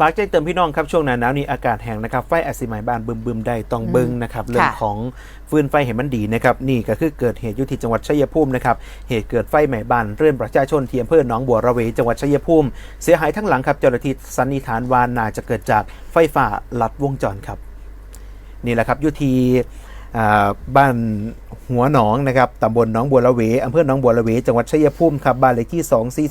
ฝากใจเติมพี่น้องครับช่วงหน้าหนาวนี้อากาศแห้งนะครับไฟแอซิไมบ้านบึมบึมๆได้ต้องเบิ้งนะครับเรื่องของฟืนไฟเห็นมันดีนะครับนี่ก็คือเกิดเหตุอยุติจังหวัดชัยภูมินะครับเหตุเกิดไฟไหม้บ้านเรือนประชาชนที่อำเภอหนองบัวระเวจังหวัดชัยภูมิ เสียหายทั้งหลังครับเจ้าหน้าที่สันนิษฐานว่าน่าจะเกิดจากไฟฟ้าลัดวงจรครับ นี่แหละครับอยุทีอ่าบ้าน หัวหนองนะครับตำบลหนองบัวละเวอำเภอหนองบัวละเวจังหวัดชัยภูมิครับบ้านเลขที่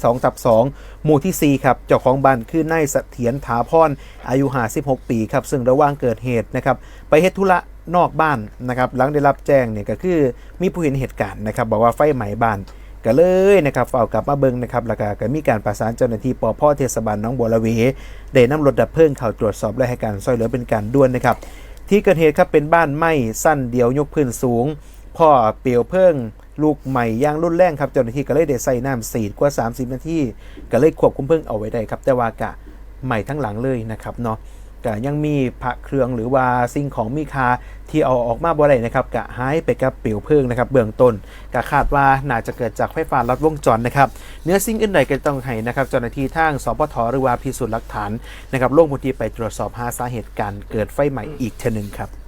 242ทับ2หมู่ที่ 4 ครับเจ้าของบ้านคือนายเสถียรถาพรอายุ 56 ปีครับซึ่งระหว่างเกิดเหตุนะครับไปเฮ็ดธุระนอกบ้านนะครับหลังได้รับแจ้งเนี่ยก็คือมีผู้เห็นเหตุการณ์นะครับบอกว่าไฟไหม้บ้านก็เลยนะครับเฝ้ากลับมาเบิ่งนะครับแล้วก็ก็มีการประสานเจ้าหน้าที่ปพเทศบาลหน้องบัวระเวได้นำรถดับเพลิงเข้าตรวจสอบและให้การช่วยเหลือเป็นการด่วนนะครับที่เกิดเหตุครับเป็นบ้านไหม้สั้นเดียวยกพื้นสูง พ่อเปลวเพลิงลูกใหม่ย่างรุนแรงครับเจ้าหน้าที่ก็เลยได้ใส่น้ำสีดกว่า 30 นาทีก็เลยควบคุมเพลิงเอาไว้ได้ครับ แต่ว่ากะใหม่ทั้งหลังเลยนะครับเนาะก็ยังมีพระเครื่องหรือว่าสิ่งของมีคาที่เอาออกมาบ่ได้นะครับกะหายไปกับเปลวเพลิงนะครับ เบื้องต้นก็คาดว่าน่าจะเกิดจากไฟฟ้าลัดวงจรนะครับเนื้อสิ่งอื่นใดก็ต้องให้นะครับเจ้าหน้าที่ทางสปทหรือว่าพิสูจน์หลักฐานนะครับลงพื้นที่ไปตรวจสอบหาสาเหตุการเกิดไฟใหม่อีกเทอหนึงครับ